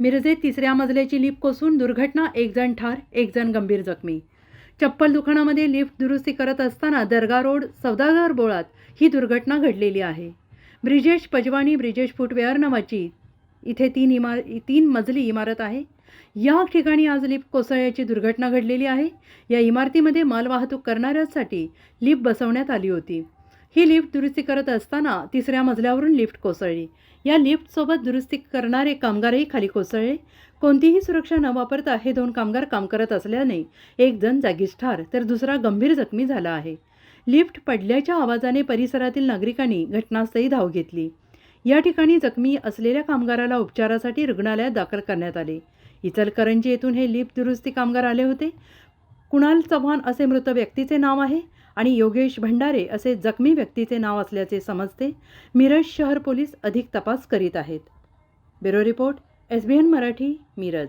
मिरजेत तिसऱ्या मजल्याची लिफ्ट कोसून दुर्घटना एकजण ठार एकजण गंभीर जखमी. चप्पल दुकानामध्ये लिफ्ट दुरुस्ती करत असताना दर्गा रोड सौदागर बोळात ही दुर्घटना घडलेली आहे. ब्रिजेश पजवाणी ब्रिजेश फुटवेअर नावाची इथे तीन इमार तीन मजली इमारत आहे. या ठिकाणी आज लिफ्ट कोसळल्याची दुर्घटना घडलेली आहे. या इमारतीमध्ये मालवाहतूक करणाऱ्यांसाठी लिफ्ट बसवण्यात आली होती. ही लिफ्ट दुरुस्ती करत असताना तिसऱ्या मजल्यावरून लिफ्ट कोसळली. या लिफ्टसोबत दुरुस्ती करणारे कामगारही खाली कोसळले. कोणतीही सुरक्षा न वापरता हे दोन कामगार काम करत असल्याने एक जण जागीच ठार तर दुसरा गंभीर जखमी झाला आहे. लिफ्ट पडल्याच्या आवाजाने परिसरातील नागरिकांनी घटनास्थळी धाव घेतली. या ठिकाणी जखमी असलेल्या कामगाराला उपचारासाठी रुग्णालयात दाखल करण्यात आले. इचलकरंजी येथून हे लिफ्ट दुरुस्ती कामगार आले होते. कुणाल चव्हाण असे मृत व्यक्तीचे नाव आहे. आणि योगेश भंडारे असे जखमी व्यक्तीचे नाव असल्याचे समजते मिरज शहर पोलीस अधिक तपास करीत आहेत. Bureau report S B N Marathi Miraj.